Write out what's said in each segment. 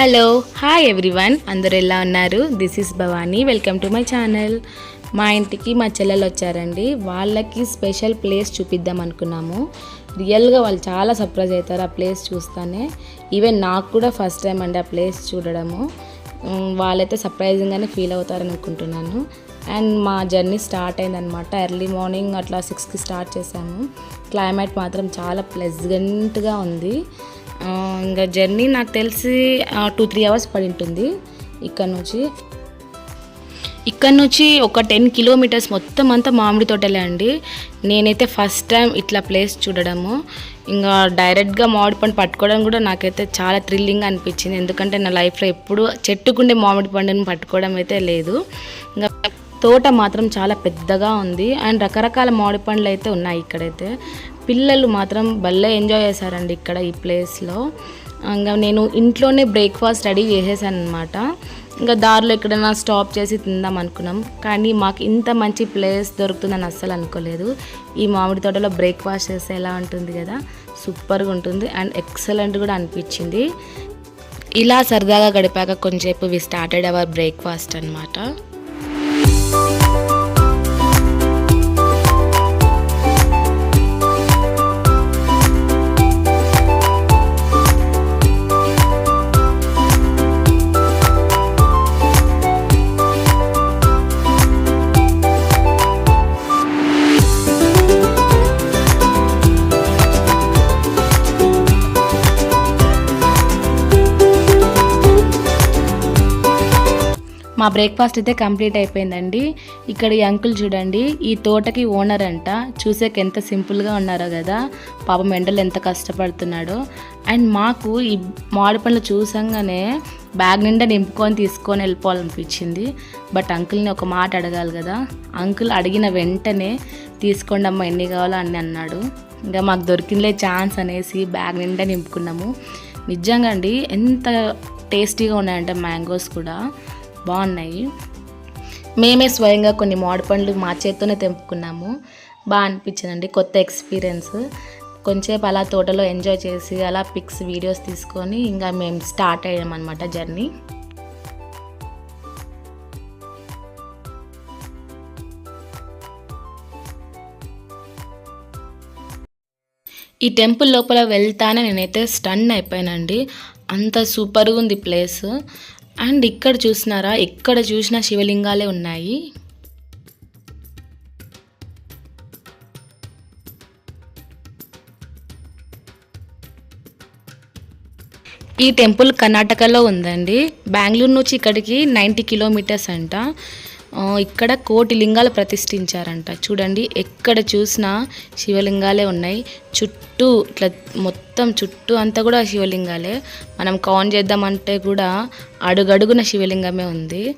Hello hi everyone. అందరు ఎలా ఉన్నారు? This is Bhavani welcome to my channel మా ఇంటికి మా చెల్లెలు వచ్చారండి. వాళ్ళకి స్పెషల్ ప్లేస్ చూపిద్దాం అనుకున్నాము. రియల్గా వాళ్ళు చాలా సర్ప్రైజ్ అవుతారు ఆ ప్లేస్ చూస్తానే. ఈవెన్ నాకు కూడా ఫస్ట్ టైం అండి ఆ ప్లేస్ చూడడము. వాళ్ళైతే సర్ప్రైజింగ్గానే ఫీల్ అవుతారని అనుకుంటున్నాను. అండ్ మా జర్నీ స్టార్ట్ అయిందనమాట ఎర్లీ మార్నింగ్ అట్లా సిక్స్కి స్టార్ట్ చేశాము. క్లైమేట్ మాత్రం చాలా ప్లెజెంట్గా ఉంది. ఇంకా జర్నీ నాకు తెలిసి టూ త్రీ అవర్స్ పడి ఉంటుంది ఇక్కడ నుంచి. ఇక్కడ నుంచి ఒక టెన్ కిలోమీటర్స్ మొత్తం అంతా మామిడి తోటలే అండి. నేనైతే ఫస్ట్ టైం ఇట్లా ప్లేస్ చూడడము. ఇంకా డైరెక్ట్గా మామిడి పండు పట్టుకోవడం కూడా నాకైతే చాలా థ్రిల్లింగ్ అనిపించింది. ఎందుకంటే నా లైఫ్లో ఎప్పుడు చెట్టుకుండే మామిడి పండుని పట్టుకోవడం అయితే లేదు. ఇంకా తోట మాత్రం చాలా పెద్దగా ఉంది. అండ్ రకరకాల మామిడి పండ్లు అయితే ఉన్నాయి ఇక్కడైతే. పిల్లలు మాత్రం భలే ఎంజాయ్ చేశారండి ఇక్కడ ఈ ప్లేస్లో. ఇంకా నేను ఇంట్లోనే బ్రేక్ఫాస్ట్ రెడీ చేసేసాను అనమాట ఇంకా దారిలో ఎక్కడైనా స్టాప్ చేసి తిందాం అనుకున్నాం. కానీ మాకు ఇంత మంచి ప్లేస్ దొరుకుతుందని అస్సలు అనుకోలేదు. ఈ మామిడి తోటలో బ్రేక్ఫాస్ట్ చేస్తే ఎలా ఉంటుంది కదా? సూపర్గా ఉంటుంది అండ్ ఎక్సలెంట్ కూడా అనిపించింది. ఇలా సరదాగా గడిపాక కొంచెంసేపు వి స్టార్టెడ్ అవర్ బ్రేక్ఫాస్ట్ అనమాట మా బ్రేక్ఫాస్ట్ అయితే కంప్లీట్ అయిపోయిందండి. ఇక్కడ ఈ అంకుల్ చూడండి ఈ తోటకి ఓనర్ అంట. చూసేకి ఎంత సింపుల్గా ఉన్నారో కదా. పాపం ఎండలు ఎంత కష్టపడుతున్నాడో. అండ్ మాకు ఈ మామిడి పండ్లు చూసంగానే బ్యాగ్ నిండా నింపుకొని తీసుకొని వెళ్ళిపోవాలనిపించింది. బట్ అంకుల్ని ఒక మాట అడగాలి కదా. అంకుల్ అడిగిన వెంటనే తీసుకోండి అమ్మ ఎన్ని కావాలో అన్ని అన్నాడు. ఇంకా మాకు దొరికిందిలే ఛాన్స్ అనేసి బ్యాగ్ నిండా నింపుకున్నాము. నిజంగా అండి ఎంత టేస్టీగా ఉన్నాయంటే మ్యాంగోస్ కూడా. బాగున్నాయి. మేమే స్వయంగా కొన్ని మామిడి పండ్లు మా చేత్తోనే తెంపుకున్నాము. బాగా అనిపించిందండి కొత్త ఎక్స్పీరియన్స్. కొంచెంసేపు అలా తోటలో ఎంజాయ్ చేసి అలా పిక్స్ వీడియోస్ తీసుకొని ఇంకా మేము స్టార్ట్ అయ్యామన్నమాట జర్నీ. ఈ టెంపుల్ లోపల వెళ్తానే నేనైతే స్టన్ అయిపోయానండి. అంత సూపర్గా ఉంది ప్లేస్. అండ్ ఇక్కడ చూసినారా? ఎక్కడ చూసినా శివలింగాలే ఉన్నాయి. ఈ టెంపుల్ కర్ణాటకలో ఉందండి. బెంగళూరు నుంచి ఇక్కడికి నైంటీ కిలోమీటర్స్ అంట. ఇక్కడ కోటి లింగాలు ప్రతిష్ఠించారంట. చూడండి ఎక్కడ చూసినా శివలింగాలే ఉన్నాయి. చుట్టూ ఇట్లా మొత్తం చుట్టూ అంతా కూడా శివలింగాలే. మనం కాన్ చేద్దామంటే కూడా అడుగడుగున శివలింగమే ఉంది.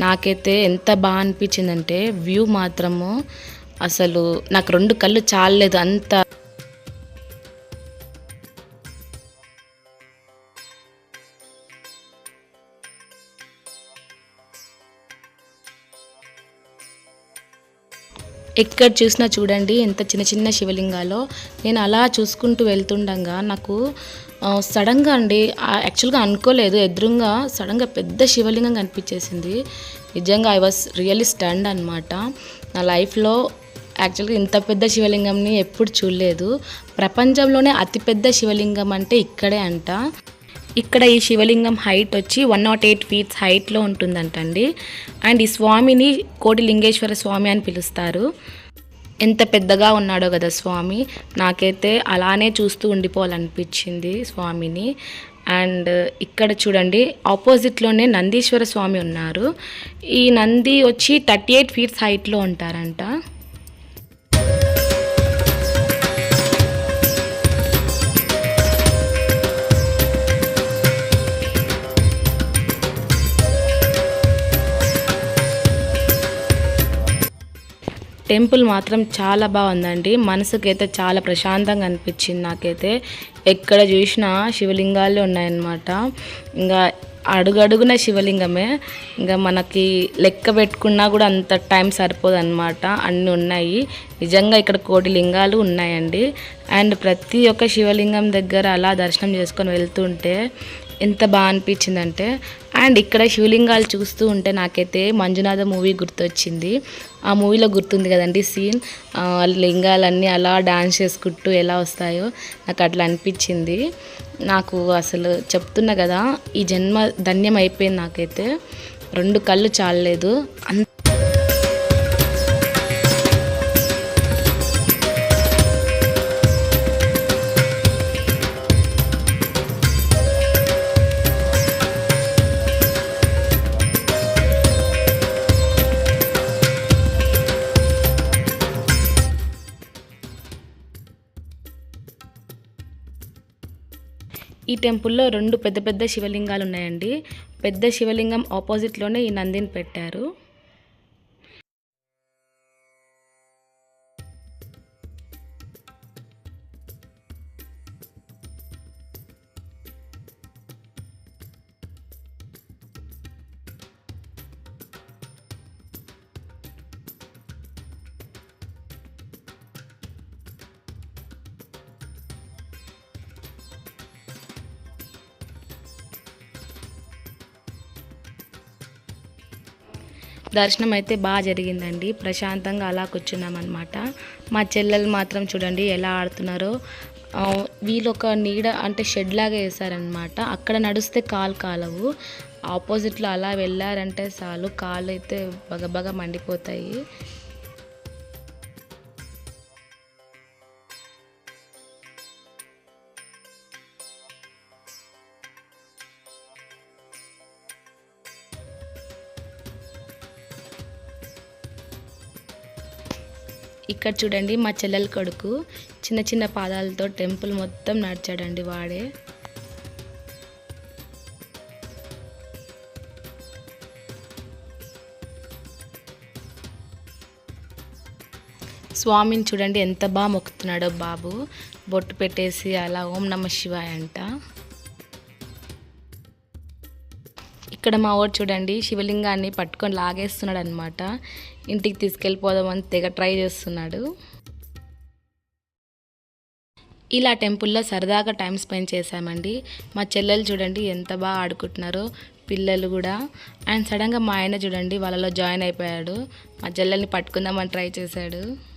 నాకైతే ఎంత బాగా అనిపించిందంటే వ్యూ మాత్రము అసలు నాకు రెండు కళ్ళు చాలలేదు. అంత ఎక్కడ చూసినా చూడండి ఎంత చిన్న చిన్న శివలింగాలో. నేను అలా చూసుకుంటూ వెళ్తుండగా నాకు సడన్గా అండి యాక్చువల్గా అనుకోలేదు ఎదురుగా సడన్గా పెద్ద శివలింగం కనిపించేసింది. నిజంగా ఐ వాస్ రియల్లీ స్టండ్ అనమాట నా లైఫ్లో యాక్చువల్గా ఇంత పెద్ద శివలింగంని ఎప్పుడు చూడలేదు. ప్రపంచంలోనే అతిపెద్ద శివలింగం అంటే ఇక్కడే అంట. ఇక్కడ ఈ శివలింగం హైట్ వచ్చి వన్ నాట్ ఎయిట్ ఫీట్స్ హైట్లో ఉంటుందంటండి. అండ్ ఈ స్వామిని కోటిలింగేశ్వర స్వామి అని పిలుస్తారు. ఎంత పెద్దగా ఉన్నాడో కదా స్వామి. నాకైతే అలానే చూస్తూ ఉండిపోవాలనిపించింది స్వామిని. అండ్ ఇక్కడ చూడండి ఆపోజిట్లోనే నందీశ్వర స్వామి ఉన్నారు. ఈ నంది వచ్చి థర్టీ ఎయిట్ ఫీట్స్ హైట్లో ఉంటారంట. టెంపుల్ మాత్రం చాలా బాగుందండి. మనసుకైతే చాలా ప్రశాంతంగా అనిపించింది నాకైతే. ఎక్కడ చూసినా శివలింగాలు ఉన్నాయన్నమాట. ఇంకా అడుగడుగున శివలింగమే. ఇంకా మనకి లెక్క పెట్టుకున్నా కూడా అంత టైం సరిపోదు అనమాట అన్నీ ఉన్నాయి. నిజంగా ఇక్కడ కోటి లింగాలు ఉన్నాయండి. అండ్ ప్రతి ఒక్క శివలింగం దగ్గర అలా దర్శనం చేసుకొని వెళ్తుంటే ఎంత బాగా అనిపించిందంటే అండ్ ఇక్కడ శివలింగాలు చూస్తూ ఉంటే నాకైతే మంజునాథ మూవీ గుర్తొచ్చింది. ఆ మూవీలో గుర్తుంది కదండి సీన్? లింగాలన్నీ అలా డాన్స్ చేసుకుంటూ ఎలా వస్తాయో నాకు అట్లా అనిపించింది. నాకు అసలు చెప్తున్నా కదా ఈ జన్మ ధన్యం అయిపోయింది నాకైతే. రెండు కళ్ళు చాలలేదు. అంత టెంపుల్లో రెండు పెద్ద పెద్ద శివలింగాలు ఉన్నాయండి పెద్ద శివలింగం ఆపోజిట్లోనే ఈ నందిని పెట్టారు. దర్శనం అయితే బాగా జరిగిందండి. ప్రశాంతంగా అలా కూర్చున్నాం అనమాట మా చెల్లెలు మాత్రం చూడండి ఎలా ఆడుతున్నారో. వీళ్ళు ఒక నీడ అంటే షెడ్ లాగా వేసారనమాట అక్కడ నడిస్తే కాలు కాలవు. ఆపోజిట్లో అలా వెళ్ళారంటే చాలు కాళ్ళు అయితే బగబగ మండిపోతాయి. ఇక్కడ చూడండి మా చెల్లెల కొడుకు చిన్న చిన్న పాదాలతో టెంపుల్ మొత్తం నడిచాడండి వాడే. స్వామిని చూడండి ఎంత బాగా మొక్కుతున్నాడో బాబు. బొట్టు పెట్టేసి అలా ఓం నమ శివాయ అంట. ఇక్కడ మా వాడు చూడండి శివలింగాన్ని పట్టుకొని లాగేస్తున్నాడు అనమాట ఇంటికి తీసుకెళ్ళిపోదామని తెగ ట్రై చేస్తున్నాడు. ఇలా టెంపుల్లో సరదాగా టైం స్పెండ్ చేశామండి. మా చెల్లెలు చూడండి ఎంత బాగా ఆడుకుంటున్నారో పిల్లలు కూడా. అండ్ సడన్గా మా ఆయన చూడండి వాళ్ళలో జాయిన్ అయిపోయాడు. మా చెల్లెల్ని పట్టుకుందామని ట్రై చేశాడు.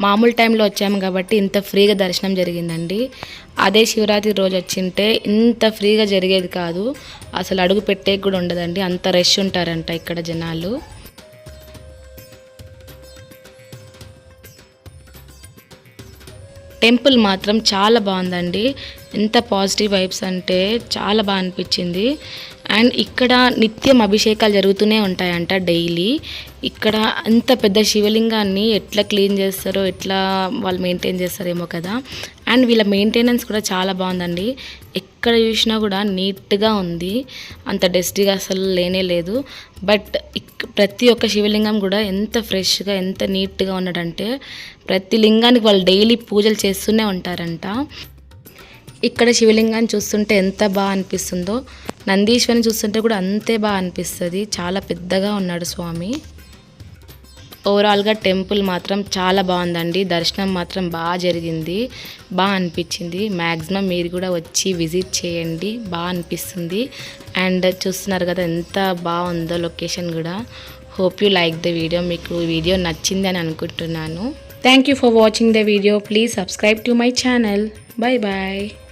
మామూలు టైంలో వచ్చాము కాబట్టి ఇంత ఫ్రీగా దర్శనం జరిగిందండి. అదే శివరాత్రి రోజు వచ్చింటే ఇంత ఫ్రీగా జరిగేది కాదు. అసలు అడుగు పెట్టేకి కూడా ఉండదండి. అంత రష్ ఉంటారంట ఇక్కడ జనాలు. టెంపుల్ మాత్రం చాలా బాగుందండి. ఎంత పాజిటివ్ వైబ్స్ అంటే చాలా బాగా అనిపించింది. అండ్ ఇక్కడ నిత్యం అభిషేకాలు జరుగుతూనే ఉంటాయంట డైలీ. ఇక్కడ అంత పెద్ద శివలింగాన్ని ఎట్లా క్లీన్ చేస్తారో ఎట్లా వాళ్ళు మెయింటైన్ చేస్తారేమో కదా. అండ్ వీళ్ళ మెయింటెనెన్స్ కూడా చాలా బాగుందండి. ఎక్కడ చూసినా కూడా నీట్గా ఉంది. అంత డస్టీగా అసలు లేనే లేదు. బట్ ఇక్- ప్రతి ఒక్క శివలింగం కూడా ఎంత ఫ్రెష్గా ఎంత నీట్గా ఉన్నాడంటే ప్రతి లింగానికి వాళ్ళు డైలీ పూజలు చేస్తూనే ఉంటారంట. ఇక్కడ శివలింగాన్ని చూస్తుంటే ఎంత బాగా అనిపిస్తుందో. నందీశ్వరిని చూస్తుంటే కూడా అంతే బాగా అనిపిస్తుంది. చాలా పెద్దగా ఉన్నాడు స్వామి. ఓవరాల్గా టెంపుల్ మాత్రం చాలా బాగుందండి. దర్శనం మాత్రం బాగా జరిగింది. బాగా అనిపించింది. మ్యాక్సిమం మీరు కూడా వచ్చి విజిట్ చేయండి. బాగా అనిపిస్తుంది. అండ్ చూస్తున్నారు కదా ఎంత బాగుందో లొకేషన్ కూడా. Hope you like the video మీకు వీడియో నచ్చింది అని అనుకుంటున్నాను. Thank you for watching the video please subscribe to my channel bye bye